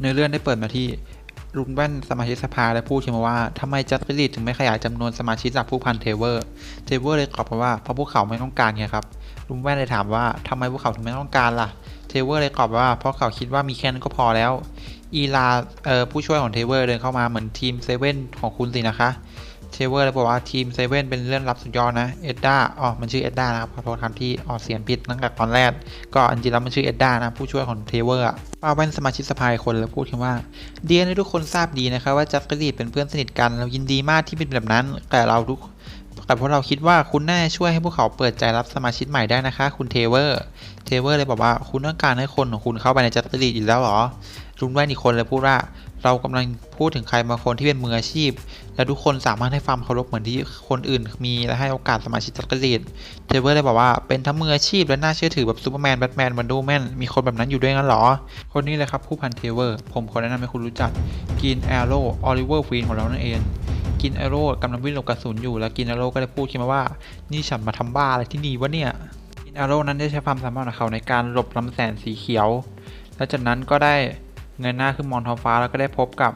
เนื้อเรื่องได้เปิดมาที่ลุงแว่นสมาชิกสภาได้พูดขึ้นมาว่าทำไมจัสติลีถึงไม่ขยายจำนวนสมาชิกจากผู้พันเทเวอร์ เทเวอร์เลยตอบมาว่าเพราะพวกเขาไม่ต้องการไงครับ ลุงแว่นเลยถามว่าทำไมพวกเขาถึงไม่ต้องการล่ะ เทเวอร์เลยตอบว่าเพราะเขาคิดว่ามีแค่นั้นก็พอแล้ว อีลาผู้ช่วยของเทเวอร์เดินเข้ามาเหมือนทีมเซเว่นของคุณสินะคะ เทเวอร์เลยบอกว่าทีมเซเว่นเป็นเรื่องรับสุดยอดนะ เอ็ดด้า อ๋อ มันชื่อเอ็ดด้านะครับขอโทษครับที่ออกเสียงผิดตั้งแต่ตอนแรก ก็จริงๆแล้วมันชื่อเอ็ดด้านะ ผู้ช่วยของเทเวอร์ป้าแว่นสมาชิกสภาคนเลยพูดขึ้นว่า เดียนให้ทุกคนทราบดีนะครับว่าจัฟกรีเป็นเพื่อนสนิทกัน เรายินดีมากที่เป็นแบบนั้น แต่เราทุกแต่พวกเราคิดว่าคุณน่าช่วยให้พวกเขาเปิดใจรับสมาชิกใหม่ได้นะคะ คุณเทเวอร์ เทเวอร์เลยบอกว่าคุณต้องการให้คนของคุณเข้าไปในจัฟกรีอยู่แล้วหรอลุงแว่นอีกคนเลยพูดว่า เรากำลังพูดถึงใครบางคนที่เป็นมืออาชีพ และทุกคนสามารถให้ความเคารพเหมือนที่คนอื่น มีและให้โอกาสสมาชิกจักรีดเทเวอร์เลยบอกว่าเป็นทั้งมืออาชีพและน่าเชื่อถือแบบซูเปอร์แมนแบทแมนวันดูแมนมีคนแบบนั้นอยู่ด้วยงั้นหรอ คนนี้เลยครับผู้พันเทเวอร์ ผมขอแนะนำให้คุณรู้จักกินแอโร่ออลิเวอร์ควีนของเรานั่นเองกินแอโร่กำลังวิ่งหลบกระสุนอยู่แล้วกินแอโร่ก็ได้พูดขึ้นมาว่า นี่ฉันมาทำบ้าอะไรที่นี่วะเนี่ยกินแอโร่นั้นได้ใช้ความสามารถของเขาในการหลบลำแสงสีเขียว แล้วจากนั้นก็ได้ เงยหน้าขึ้นมองท้องฟ้าแล้วก็ได้พบกับ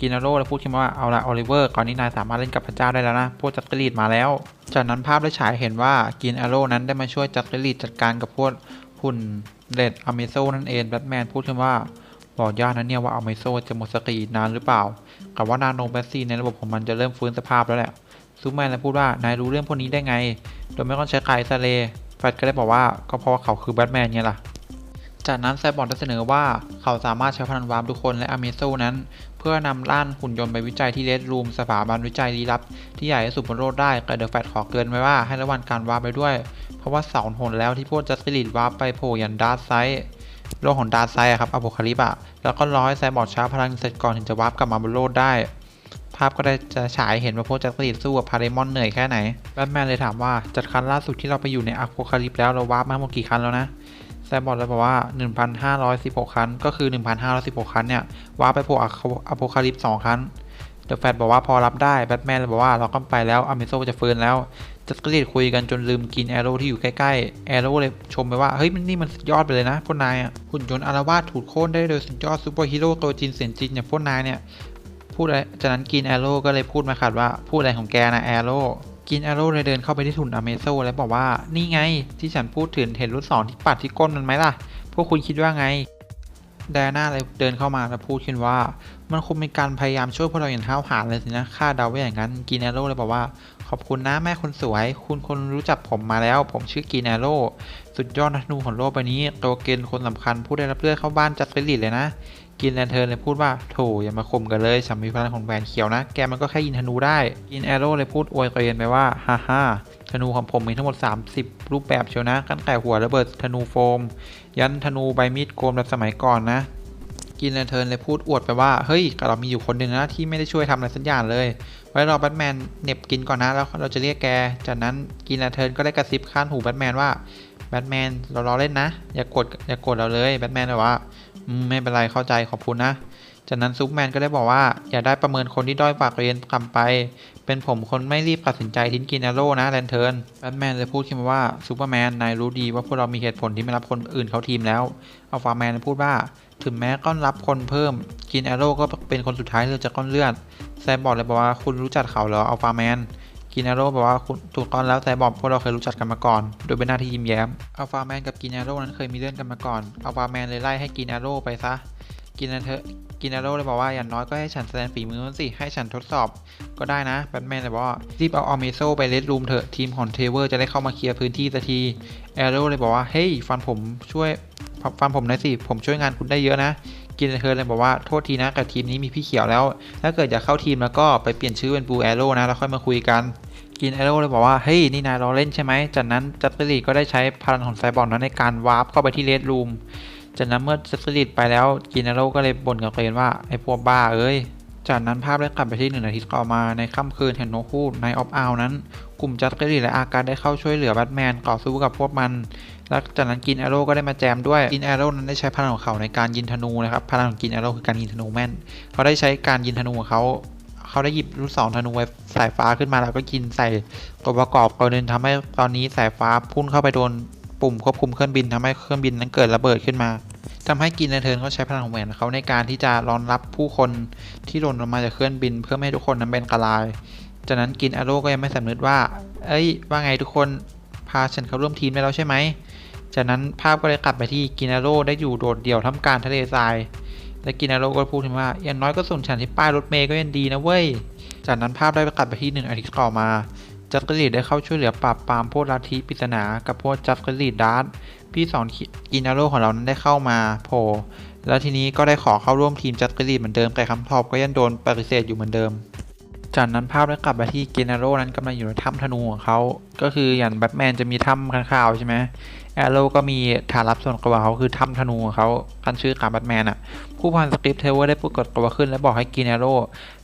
กินแอโร่แล้วพูดขึ้นมาว่าเอาละออลิเวอร์ก่อนนี้นายสามารถเล่นกับพระเจ้าได้แล้วนะพวกจักรีดมาแล้ว จากนั้นภาพได้ฉายเห็นว่ากินแอโร่นั้นได้มาช่วยจักรีดจัดการกับพวกหุ่นเดดอเมโซนั่นเองแบทแมนพูดขึ้นว่าบอกยากนเนี่ยว่าอเมโซจะหมดสตินานหรือเปล่ากับว่านาโนแบสซีในระบบของมันจะเริ่มฟื้นสภาพแล้วแหละซูแมนเลยพูดว่านายรู้เรื่องพวกนี้ได้ไง โดยไม่ต้องใช้ไกด์ซาเลแฟดก็ได้บอกว่าก็เพราะว่าเขาคือแบทแมนไงล่ะ จากนั้นไซบอร์กได้เสนอว่าเขาสามารถใช้พลังวาร์ปทุกคนและอเมโซนั้น เพื่อนำล่านหุ่นยนต์ไปวิจัยที่เลดรูมสถาบันวิจัยลี้ลับ ที่ใหญ่ที่สุดบนโลกได้แต่เดอะแฟดขอเกินไว้ว่าให้ระวังการวาร์ปไปด้วย เพราะว่าเสาหนแล้วที่พวกจัสติลิตวาร์ปไปโผล่ยันดาร์ไซโลกของดาร์ไซอะครับอโพคาลิปอะแล้วก็ร้อให้ไซบอร์กชาร์จพลังเสร็จก่อนถึงจะวาร์ปกลับมาบนโลกได้ภาพก็ได้จะฉายเห็นว่าพวกจัสติลิตสู้กับพาเดมอนเหนื่อยแค่ไหน แบทแมนเลยถามว่าจัดคันล่าสุดที่เราไปอยู่ในอโพคาลิปแล้วเราวาร์ปมาหมดกี่คันแล้วนะ แซมบอกเลยบอกว่า 1,516 ครั้ง ก็คือ 1,516 ครั้งเนี่ยว้าร์ปไปโผล่อโพคาลิปส์2ครั้งเดอะแฟตบอกว่าพอรับได้แบทแมนเลยบอกว่าเราก็ไปแล้วอเมโซจะฟื้นแล้วจัสกรีดคุยกันจนลืมกินแอโร่ที่อยู่ใกล้ๆ แอโร่เลยชมไปว่า เฮ้ยมันนี่มันสุดยอดไปเลยนะพวกนายอะหุ่นยนต์อารวาสถูกโค่นได้โดยสุดยอดซูเปอร์ฮีโร่ตัวจริงเสียงจริงอย่างพวกนายเนี่ยพูดอะไรจากนั้นกินแอโร่ก็เลยพูดมาขัดว่าพูดอะไรของแกนะแอโร่ กินแอโร่เลยเดินเข้าไปที่ถุนอเมโซแล้วบอกว่านี่ไงที่ฉันพูดถึงเห็นรุ่นสองที่ปัดที่ก้นมันไหมล่ะ พวกคุณคิดว่าไงไดอาน่าเลยเดินเข้ามาแล้วพูดขึ้นว่า มันคงเป็นการพยายามช่วยพวกเราอย่างเท้าวหาญเลยสินะคาดเดาไว้อย่างนั้นกินแอโร่เลยบอกว่า ขอบคุณนะแม่คนสวย คุณคนรู้จักผมมาแล้ว ผมชื่อกินแอโร่สุดยอดนักธนูของโลกใบนี้ โตเกนคนสำคัญผู้ได้รับเลือกเข้าบ้านจัดเฟลิเลยนะ กินแลนเทิร์นเลยพูดว่าโถอย่ามาข่มกันเลยฉันมีพลังของแหวนเขียวนะ แกมันก็แค่ยิงธนูได้ กินแอโร่เลยพูดอวยเกรียนไปว่าฮ่าฮ่าธนูของผมมีทั้งหมด 30 รูปแบบเชียวนะตั้งแต่หัวระเบิดธนูโฟม ยันธนูใบมีดโกนแบบสมัยก่อนนะ กินแลนเทิร์นเลยพูดอวดไปว่า เฮ้ยเรามีอยู่คนหนึ่งนะที่ไม่ได้ช่วยทำอะไรสักอย่างเลย ไว้รอแบทแมนเน็บกินก่อนนะแล้วเราจะเรียกแก จากนั้นกินแลนเทิร์นก็ได้กระซิบข้างหูแบทแมนว่าแบทแมนเราล้อเล่นนะ อย่ากดอย่ากดเราเลยแบทแมนเลยว่าไม่เป็นไรเข้าใจขอบคุณนะจากนั้นซูเปอร์แมนก็ได้บอกว่า อย่าได้ประเมินคนที่ด้อยกว่าเรียนกำไป เป็นผมคนไม่รีบตัดสินใจทิ้งกินแอโร่นะแลนเทิร์นแบทแมนเลยพูดขึ้นมาว่าซูเปอร์แมนนายรู้ดีว่าพวกเรามีเหตุผลที่ไม่รับคนอื่นเขาทีมแล้วอัลฟาแมนพูดว่า ถึงแม้ก้อนรับคนเพิ่ม กินแอโร่ก็เป็นคนสุดท้ายเราจะก้อนเลือดแซมบอกเลยบอกว่าคุณรู้จักเขาเหรออัลฟาแมนกินแอโร่บอกว่าคุณถูกก้อนแล้วแซมบอกพวกเราเคยรู้จักกันมาก่อน โดยเป็นหน้าที่ยิ้มแย้มอัลฟาแมนกับกินแอโร่นั้นเคยมีเรื่องกันมาก่อนอัลฟาแมนเลยไล่ให้กินแอโร่ไปซะกินแอเธอกินแอโร่เลยบอกว่าอย่างน้อยก็ให้ฉันแสดงฝีมือมันสิ ให้ฉันทดสอบก็ได้นะแบทแมนเลยบอกว่ารีบเอาออเมโซไปเลดรูมเถอะทีมของเทเวอร์จะได้เข้ามาเคลียร์พื้นที่สักทีแอโร่เลยบอกว่าเฮ้ยฟันผมช่วย ฟังผมหน่อยสิ ผมช่วยงานคุณได้เยอะนะ กินเธอเลยบอกว่าโทษทีนะกับทีมนี้มีพี่เขียวแล้ว ถ้าเกิดอยากเข้าทีมแล้วก็ไปเปลี่ยนชื่อเป็นบูแอโร่นะ แล้วค่อยมาคุยกันกินแอโร่เลยบอกว่า เฮ้ย นี่นายรอเล่นใช่ไหม จากนั้นจัสติลีก็ได้ใช้พลังของไซบอร์กนั้นในการวาร์ปเข้าไปที่เรดรูมจากนั้นเมื่อจัสติดไปแล้วกินาโร่ก็เลยบ่นกับเกรนว่าไอ้พวกบ้าเอ้ย จากนั้นภาพได้กลับไปที่หนึ่งนาทีต่อมาในค่ำคืนแห่งนกฮูกในออฟอาวนั้น กลุ่มจัสติดและอาการได้เข้าช่วยเหลือแบทแมนต่อสู้กับพวกมันและจากนั้นกินแอโร่ก็ได้มาแจมด้วยกินแอโร่นั้นได้ใช้พลังของเขาในการยิงธนูนะครับพลังของกินแอโร่คือการยิงธนูแม่นเขาได้ใช้การยิงธนูของเขาเขาได้หยิบลูกศรธนูไว้สายฟ้าขึ้นมาแล้วก็กินใส่ตัวประกอบตัวหนึงทำให้ตอนนี้สายฟ้าพุ่งเข้าไปโดนปุ่มควบคุมเครื่องบินทำให้เครื่องบินนั้นเกิดระเบิดขึ้นมา ททำให้กินเทิร์นเขาใช้พลังของแหวนเขาในการที่จะรองรับผู้คนที่หล่นลงมาจากเครื่องบิน เพื่อไม่ให้ทุกคนนั้นเป็นอันตราย จากนั้นกินอาโร่ก็ยังไม่สำนึกว่า เอ้ย ว่าไงทุกคนพาฉันเข้าร่วมทีมได้แล้วใช่ไหม จากนั้นภาพก็เลยกลับไปที่กินาโร่ได้อยู่โดดเดี่ยวท่ามกลางทะเลทราย และกินาโร่ก็พูดถึงว่าอย่างน้อยก็ส่งฉันที่ป้ายรถเมย์ก็ยังดีนะเว้ย จากนั้นภาพได้กลับไปที่หนึ่งอาทิตย์ต่อมา จักรีดได้เข้าช่วยเหลือปราบปรามพวกลัทธิปริศนา กับพวกจักรีดดาร์ตพี่สอนกินาโร่ของเรานั้นได้เข้ามาโผล่แล้วทีนี้ก็ได้ขอเข้าร่วมทีมจักรีดเหมือนเดิมแต่คำตอบก็ยังโดนปฏิเสธอยู่เหมือนเดิม จากนั้นภาพได้กลับไปที่กินาโร่นั้นกำลังอยู่ในถ้ำธนูของเขา ก็คืออย่างแบทแมนจะมีถ้ำข้างข่าวใช่ไหม แอโร่ก็มีฐานลับส่วนตัวเขาคือถ้ำธนูของเขาคันชื่อการแบทแมนอะ ผู้พันสคริปเทเวอร์ได้ปรากฏตัวขึ้นและบอกให้กินแอโร่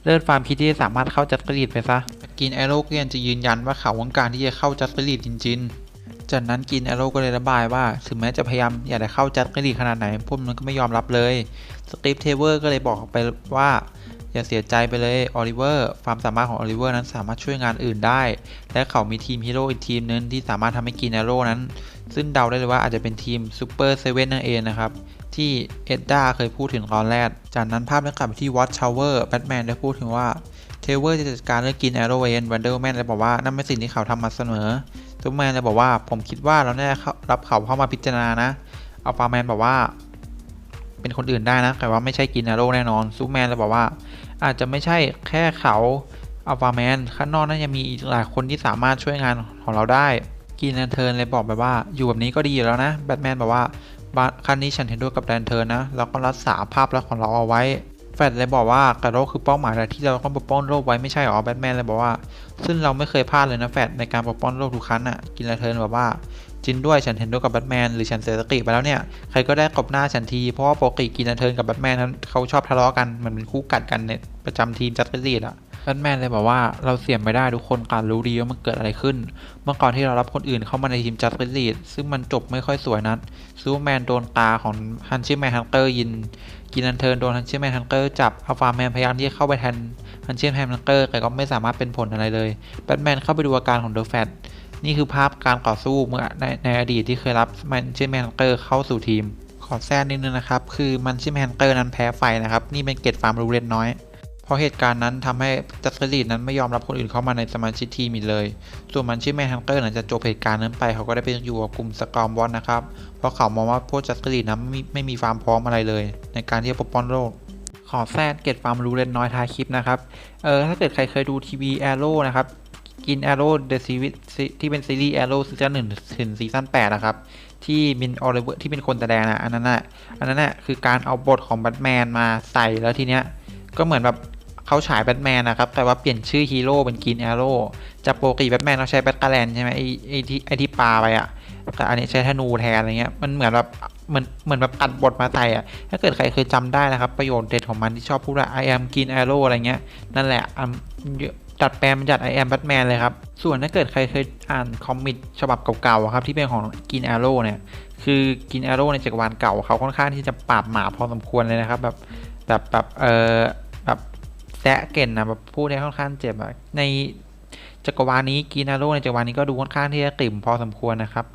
เลิกฟาร์มคิดที่สามารถเข้าจัดกรีดไปซะกินแอโร่ก็ยังจะยืนยันว่าเขาต้องการที่จะเข้าจัดกรีดจริง ๆ จากนั้นกินแอโร่ก็เลยระบายว่า ถึงแม้จะพยายามอยากจะเข้าจัดกรีดขนาดไหนพวกมันก็ไม่ยอมรับเลยสคริปเทเวอร์ก็เลยบอกไปว่าอย่าเสียใจไปเลยออลิเวอร์ความสามารถของออลิเวอร์นั้นสามารถช่วยงานอื่นได้ และเขามีทีมฮีโร่อีกทีมนึงที่สามารถทำให้กินแอโร่นั้น ซึ่งเดาได้เลยว่าอาจจะเป็นทีมซูเปอร์เซเว่นนั่นเองนะครับ ที่เอ็ดด้าเคยพูดถึงตอนแรก จากนั้นภาพได้กลับไปที่วอตชาวเวอร์แบทแมนได้พูดถึงว่าเทเวอร์จะจัดการเรื่องกินแอโรเวนวันเดอร์แมนเลยบอกว่านั่นเป็นสิ่งที่เขาทำมาเสมอซูเปอร์แมนเลยบอกว่าผมคิดว่าเราแน่รับเขาเข้ามาพิจารณานะอัลฟาแมนบอกว่าเป็นคนอื่นได้นะแต่ว่าไม่ใช่กินแอโรแน่นอนซูเปอร์แมนเลยบอกว่า อาจจะไม่ใช่แค่เขาอัลฟาแมนข้างนอกน่าจะมีอีกหลายคนที่สามารถช่วยงานของเราได้ กินแลนเทิร์นเลยบอกแบบว่าอยู่แบบนี้ก็ดีอยู่แล้วนะแบทแมนบอกว่าครั้งนี้ฉันเห็นด้วยกับแลนเทิร์นนะแล้วก็รักษาภาพลักษณ์ของเราเอาไว้แฟดเลยบอกว่ากระโรคคือเป้าหมายหลักที่เราต้องปกป้องโลกไว้ไม่ใช่หรอแบทแมนเลยบอกว่า ซึ่งเราไม่เคยพลาดเลยนะแฟดในการปกป้องโลกทุกครั้งอะกินแลนเทิร์นบอกว่าจริงด้วยฉันเห็นด้วยกับแบทแมนหรือฉันเสียสติไปแล้วเนี่ยใครก็ได้กบหน้าฉันทีเพราะว่าปกติกินแลนเทิร์นกับแบทแมนนั้นเขาชอบทะเลาะกันเหมือนเป็นคู่กัดกันในประจำทีมจัสติสอะ แบทแมนเลยบอกว่าเราเสี่ยงไม่ได้ทุกคนการรู้ดีว่ามันเกิดอะไรขึ้น เมื่อก่อนที่เรารับคนอื่นเข้ามาในทีมจัสติสซึ่งมันจบไม่ค่อยสวยนัดซูเปอร์แมนโดนตาของฮันชิแมนฮันเตอร์ยิน กินันเทิร์นโดนฮันชิแมนฮันเตอร์จับอัลฟาแมนพยายามที่จะเข้าไปแทนฮันชิแมนฮันเตอร์แต่ก็ไม่สามารถเป็นผลอะไรเลยแบทแมนเข้าไปดูอาการของเดอะแฟตนี่คือภาพการต่อสู้เมื่อในในอดีตที่เคยรับมันชิแมนฮันเตอร์เข้าสู่ทีมขอแทรกนิดนึงนะครับ คือมันชิแมนฮันเตอร์นั้นแพ้ไฟนะครับ นี่เป็นเกตฟาร์มรูเรนน้อย เพราะเหตุการณ์นั้นทำให้จัสติสนั้นไม่ยอมรับคนอื่นเข้ามาในสมาชิกทีมอีกเลย ส่วนมันชื่อแมนฮันเตอร์หลังจากจบเหตุการณ์นั้นไปเขาก็ได้ไปอยู่กับกลุ่มสกอมบอลนะครับ เพราะเขามองว่าพวกจัสติสนั้นไม่ไม่มีความพร้อมอะไรเลย ในการที่จะปกป้องโลกขอแทรกเกตฟาร์มรู้เล่นน้อยท้ายคลิปนะครับ เออถ้าเกิดใครเคยดูทีวีแอโร่นะครับกินแอโร่เดอะซีรีส์ที่เป็นซีรีส์แอโร่ซีซั่นหนึ่งถึงซีซั่นแปดนะครับที่มินออลิเวอร์ที่เป็นคนแสดงนะอันนั้นน่ะอันนั้นน่ะคือการเอาบทของแบทแมนมาใส่แล้วทีเนี้ยก็เหมือนแบบ เขาฉายแบทแมนนะครับ แต่ว่าเปลี่ยนชื่อฮีโร่เป็นกินแอโร่จากปกติแบทแมนเราใช้แบทกาแลนใช่ไหมไอไอที่ไอที่ปลาไปอะแต่อันนี้ใช้ธนูแทนอะไรเงี้ยมันเหมือนแบบเหมือนเหมือนแบบตัดบทมาใส่อะถ้าเกิดใครเคยจำได้นะครับ ประโยชน์เด็ดของมันที่ชอบพูดว่า I am กินแอโร่อะไรเงี้ยนั่นแหละดัดแปลงมาจาก I am Batman เลยครับ ส่วนถ้าเกิดใครเคยอ่านคอมิกฉบับเก่าๆครับที่เป็นของกินแอโร่เนี่ยคือกินแอโร่ในจักรวาลเก่าเขาค่อนข้างที่จะปราบหมาพอสมควรเลยนะครับแบบแบบแบบเออแบบ แซะเก่นนะแบบพูดได้ค่อนข้างเจ็บอะในจักรวาลนี้กินาโร่ในจักรวาลนี้ก็ดูค่อนข้างที่จะติ่มพอสมควรนะครับ